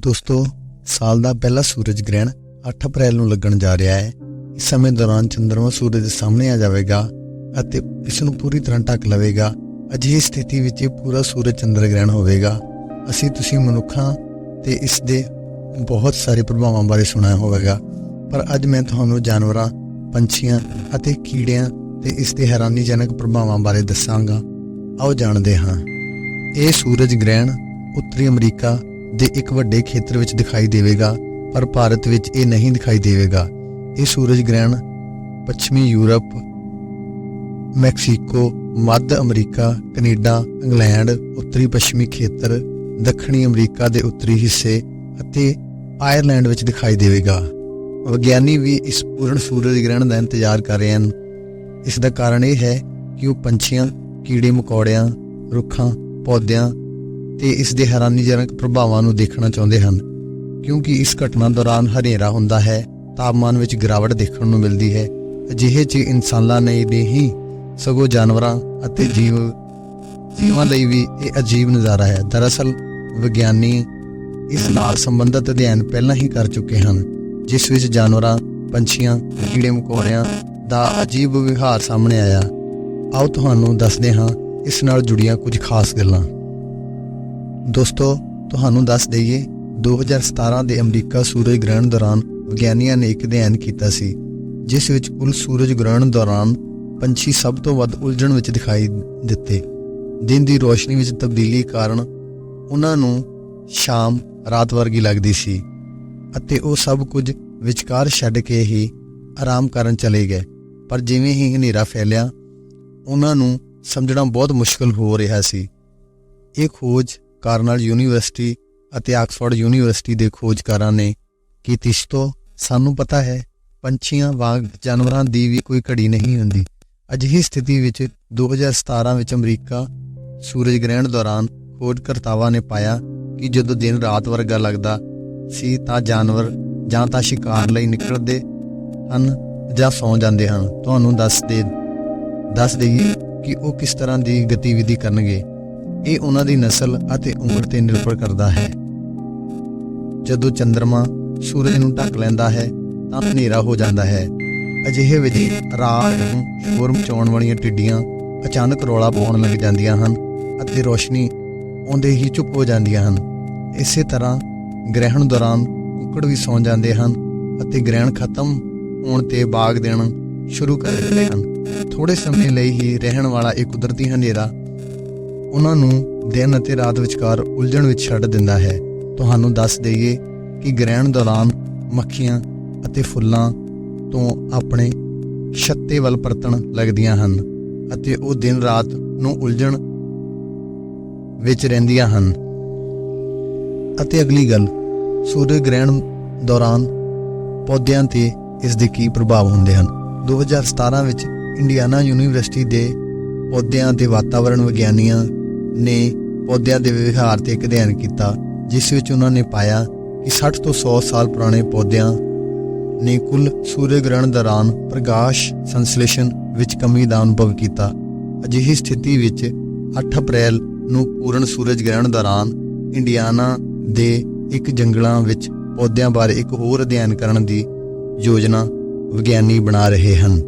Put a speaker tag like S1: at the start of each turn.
S1: ਦੋਸਤੋ, ਸਾਲ ਦਾ ਪਹਿਲਾ ਸੂਰਜ ਗ੍ਰਹਿਣ 8 ਅਪ੍ਰੈਲ ਨੂੰ ਲੱਗਣ ਜਾ ਰਿਹਾ ਹੈ। ਇਸ ਸਮੇਂ ਦੌਰਾਨ ਚੰਦਰਮਾ ਸੂਰਜ ਦੇ ਸਾਹਮਣੇ ਆ ਜਾਵੇਗਾ ਅਤੇ ਇਸ ਨੂੰ ਪੂਰੀ ਤਰ੍ਹਾਂ ਢੱਕ ਲਵੇਗਾ। ਅਜਿਹੀ ਸਥਿਤੀ ਵਿੱਚ ਇਹ ਪੂਰਾ ਸੂਰਜ ਚੰਦਰ ਗ੍ਰਹਿਣ ਹੋਵੇਗਾ। ਅਸੀਂ ਤੁਸੀਂ ਮਨੁੱਖਾਂ ਤੇ ਇਸ ਦੇ ਬਹੁਤ ਸਾਰੇ ਪ੍ਰਭਾਵਾਂ ਬਾਰੇ ਸੁਣਿਆ ਹੋਵੇਗਾ। ਪਰ ਅੱਜ ਮੈਂ ਤੁਹਾਨੂੰ ਜਾਨਵਰਾਂ, ਪੰਛੀਆਂ ਅਤੇ ਕੀੜਿਆਂ ਤੇ ਇਸ ਦੇ ਹੈਰਾਨੀਜਨਕ ਪ੍ਰਭਾਵਾਂ ਬਾਰੇ ਦੱਸਾਂਗਾ। ਆਓ ਜਾਣਦੇ ਹਾਂ। ਇਹ ਸੂਰਜ ਗ੍ਰਹਿਣ ਉੱਤਰੀ ਅਮਰੀਕਾ ਦੇ ਇੱਕ ਵੱਡੇ ਖੇਤਰ ਵਿੱਚ ਦਿਖਾਈ ਦੇਵੇਗਾ, ਪਰ ਭਾਰਤ ਵਿੱਚ ਇਹ ਨਹੀਂ ਦਿਖਾਈ ਦੇਵੇਗਾ। ਇਹ ਸੂਰਜ ਗ੍ਰਹਿਣ, ਪੱਛਮੀ ਯੂਰਪ, ਮੈਕਸੀਕੋ, ਮੱਧ ਅਮਰੀਕਾ, ਕੈਨੇਡਾ, ਇੰਗਲੈਂਡ, ਉੱਤਰੀ ਪੱਛਮੀ ਖੇਤਰ, ਦੱਖਣੀ ਅਮਰੀਕਾ ਦੇ ਉੱਤਰੀ ਹਿੱਸੇ ਅਤੇ ਆਇਰਲੈਂਡ ਵਿੱਚ ਦਿਖਾਈ ਦੇਵੇਗਾ। ਵਿਗਿਆਨੀ ਵੀ ਇਸ ਪੂਰਨ ਸੂਰਜ ਗ੍ਰਹਿਣ ਦਾ ਇੰਤਜ਼ਾਰ ਕਰ ਰਹੇ ਹਨ। ਇਸ ਦਾ ਕਾਰਨ ਇਹ ਹੈ ਕਿ ਉਹ ਪੰਛੀਆਂ ਕੀੜੇ ਮਕੌੜਿਆਂ ਰੁੱਖਾਂ, ਪੌਦਿਆਂ ਤੇ ਇਸ ਦੇ ਹੈਰਾਨੀਜਨਕ ਪ੍ਰਭਾਵਾਂ ਨੂੰ ਦੇਖਣਾ ਚਾਹੁੰਦੇ ਹਨ, ਕਿਉਂਕਿ ਇਸ ਘਟਨਾ ਦੌਰਾਨ ਹਨੇਰਾ ਹੁੰਦਾ ਹੈ, ਤਾਪਮਾਨ ਵਿੱਚ ਗਿਰਾਵਟ ਦੇਖਣ ਨੂੰ ਮਿਲਦੀ ਹੈ। ਅਜਿਹੇ 'ਚ ਇਨਸਾਨਾਂ ਨੇ ਨਹੀਂ ਸਗੋਂ ਜਾਨਵਰਾਂ ਅਤੇ ਜੀਵ, ਜੀਵਾਂ ਲਈ ਵੀ ਇਹ ਅਜੀਬ ਨਜ਼ਾਰਾ ਹੈ। ਦਰਅਸਲ, ਵਿਗਿਆਨੀ ਇਸ ਨਾਲ ਸੰਬੰਧਿਤ ਅਧਿਐਨ ਪਹਿਲਾਂ ਹੀ ਕਰ ਚੁੱਕੇ ਹਨ, ਜਿਸ ਵਿੱਚ ਜਾਨਵਰਾਂ, ਪੰਛੀਆਂ, ਕੀੜੇ ਮਕੌੜਿਆਂ ਦਾ ਅਜੀਬ ਵਿਹਾਰ ਸਾਹਮਣੇ ਆਇਆ। ਆਓ ਤੁਹਾਨੂੰ ਦੱਸਦੇ ਹਾਂ ਇਸ ਨਾਲ ਜੁੜੀਆਂ ਕੁਝ ਖਾਸ ਗੱਲਾਂ। ਦੋਸਤੋ, ਤੁਹਾਨੂੰ ਦੱਸ ਦਈਏ 2017 ਦੇ ਅਮਰੀਕਾ ਸੂਰਜ ਗ੍ਰਹਿਣ ਦੌਰਾਨ ਵਿਗਿਆਨੀਆਂ ਨੇ ਇੱਕ ਅਧਿਐਨ ਕੀਤਾ ਸੀ, ਜਿਸ ਵਿੱਚ ਕੁੱਲ ਸੂਰਜ ਗ੍ਰਹਿਣ ਦੌਰਾਨ ਪੰਛੀ ਸਭ ਤੋਂ ਵੱਧ ਉਲਝਣ ਵਿੱਚ ਦਿਖਾਈ ਦਿੱਤੇ। ਦਿਨ ਦੀ ਰੋਸ਼ਨੀ ਵਿੱਚ ਤਬਦੀਲੀ ਕਾਰਨ ਉਹਨਾਂ ਨੂੰ ਸ਼ਾਮ, ਰਾਤ ਵਰਗੀ ਲੱਗਦੀ ਸੀ ਅਤੇ ਉਹ ਸਭ ਕੁਝ ਵਿਚਕਾਰ ਛੱਡ ਕੇ ਹੀ ਆਰਾਮ ਕਰਨ ਚਲੇ ਗਏ। ਪਰ ਜਿਵੇਂ ਹੀ ਹਨੇਰਾ ਫੈਲਿਆ, ਉਹਨਾਂ ਨੂੰ ਸਮਝਣਾ ਬਹੁਤ ਮੁਸ਼ਕਲ ਹੋ ਰਿਹਾ ਸੀ। ਇਹ ਖੋਜ ਕਾਰਨਲ ਯੂਨੀਵਰਸਿਟੀ ਅਤੇ ਆਕਸਫੋਰਡ ਯੂਨੀਵਰਸਿਟੀ ਦੇ ਖੋਜਕਾਰਾਂ ਨੇ ਕੀਤੀ ਸੀ ਤੋਂ ਸਾਨੂੰ ਪਤਾ ਹੈ, ਪੰਛੀਆਂ ਵਾਂਗ ਜਾਨਵਰਾਂ ਦੀ ਵੀ ਕੋਈ ਘੜੀ ਨਹੀਂ ਹੁੰਦੀ। ਅਜਿਹੀ ਸਥਿਤੀ ਵਿੱਚ 2017 ਵਿੱਚ ਅਮਰੀਕਾ ਸੂਰਜ ਗ੍ਰਹਿਣ ਦੌਰਾਨ ਖੋਜਕਰਤਾਵਾਂ ਨੇ ਪਾਇਆ ਕਿ ਜਦੋਂ ਦਿਨ ਰਾਤ ਵਰਗਾ ਲੱਗਦਾ ਸੀ ਤਾਂ ਜਾਨਵਰ ਜਾਂ ਤਾਂ ਸ਼ਿਕਾਰ ਲਈ ਨਿਕਲਦੇ ਹਨ ਜਾਂ ਸੌਂ ਜਾਂਦੇ ਹਨ। ਤੁਹਾਨੂੰ ਦੱਸ ਦੇ, ਦੱਸ ਦੇਈਏ ਕਿ ਉਹ ਕਿਸ ਤਰ੍ਹਾਂ ਦੀ ਗਤੀਵਿਧੀ ਕਰਨਗੇ। ਇਹ ਉਹਨਾਂ ਦੀ ਨਸਲ ਅਤੇ ਉਮਰ ਤੇ ਨਿਰਭਰ ਕਰਦਾ ਹੈ। ਜਦੋਂ ਚੰ드ਰਮਾ ਸੂਰਜ ਨੂੰ ਢੱਕ ਲੈਂਦਾ ਹੈ, ਤਾਂ ਹਨੇਰਾ ਹੋ ਜਾਂਦਾ ਹੈ। ਅਜਿਹੇ ਵਿੱਚ ਰਾਤ ਨੂੰ ਸ਼ੋਰ ਮਚਾਉਣ ਵਾਲੀਆਂ ਟਿੱਡੀਆਂ ਅਚਾਨਕ ਰੌਲਾ ਪਾਉਣ ਲੱਗ ਜਾਂਦੀਆਂ ਹਨ ਅਤੇ ਰੋਸ਼ਨੀ ਆਉਂਦੇ ਹੀ ਚੁੱਪ ਹੋ ਜਾਂਦੀਆਂ ਹਨ। ਇਸੇ ਤਰ੍ਹਾਂ ਗ੍ਰਹਿਣ ਦੌਰਾਨ ਕੁੱਕੜ ਵੀ ਸੌਂ ਜਾਂਦੇ ਹਨ ਅਤੇ ਗ੍ਰਹਿਣ ਖਤਮ ਹੋਣ ਤੇ ਬਾਗ ਦੇਣਾ ਸ਼ੁਰੂ ਕਰ ਦਿੰਦੇ ਹਨ। ਥੋੜੇ ਸਮੇਂ ਲਈ ਹੀ ਰਹਿਣ ਵਾਲਾ ਇਹ ਕੁਦਰਤੀ ਹਨੇਰਾ ਉਹਨਾਂ ਨੂੰ ਦਿਨ ਅਤੇ ਰਾਤ ਵਿਚਕਾਰ ਉਲਝਣ ਵਿੱਚ ਛੱਡ ਦਿੰਦਾ ਹੈ। ਤੁਹਾਨੂੰ ਦੱਸ ਦਈਏ ਕਿ ਗ੍ਰਹਿਣ ਦੌਰਾਨ ਮੱਖੀਆਂ ਅਤੇ ਫੁੱਲਾਂ ਤੋਂ ਆਪਣੇ ਛੱਤੇ ਵੱਲ ਪਰਤਣ ਲੱਗਦੀਆਂ ਹਨ ਅਤੇ ਉਹ ਦਿਨ ਰਾਤ ਨੂੰ ਉਲਝਣ ਵਿੱਚ ਰਹਿੰਦੀਆਂ ਹਨ। ਅਤੇ ਅਗਲੀ ਗੱਲ, ਸੂਰਜ ਗ੍ਰਹਿਣ ਦੌਰਾਨ ਪੌਦਿਆਂ ਤੇ ਇਸ ਦੇ ਕੀ ਪ੍ਰਭਾਵ ਹੁੰਦੇ ਹਨ? 2017 ਵਿੱਚ ਇੰਡੀਆਨਾ ਯੂਨੀਵਰਸਿਟੀ ਦੇ ਪੌਦਿਆਂ ਤੇ ਵਾਤਾਵਰਣ ਵਿਗਿਆਨੀਆਂ ਨੇ ਪੌਦਿਆਂ ਦੇ ਵਿਵਹਾਰ ਤੇ ਇੱਕ ਅਧਿਐਨ ਕੀਤਾ, ਜਿਸ ਵਿੱਚ ਉਹਨਾਂ ਨੇ ਪਾਇਆ ਕਿ 60 ਤੋਂ 100 ਸਾਲ ਪੁਰਾਣੇ ਪੌਦਿਆਂ ਨੇ ਕੁੱਲ ਸੂਰਜ ਗ੍ਰਹਿਣ ਦੌਰਾਨ ਪ੍ਰਕਾਸ਼ ਸੰਸਲੇਸ਼ਣ ਵਿੱਚ ਕਮੀ ਦਾ ਅਨੁਭਵ ਕੀਤਾ। ਅਜਿਹੀ ਸਥਿਤੀ ਵਿੱਚ 8 ਅਪ੍ਰੈਲ ਨੂੰ ਪੂਰਨ ਸੂਰਜ ਗ੍ਰਹਿਣ ਦੌਰਾਨ ਇੰਡੀਆਨਾ ਦੇ ਇੱਕ ਜੰਗਲਾਂ ਵਿੱਚ ਪੌਦਿਆਂ ਬਾਰੇ ਇੱਕ ਹੋਰ ਅਧਿਐਨ ਕਰਨ ਦੀ ਯੋਜਨਾ ਵਿਗਿਆਨੀ ਬਣਾ ਰਹੇ ਹਨ।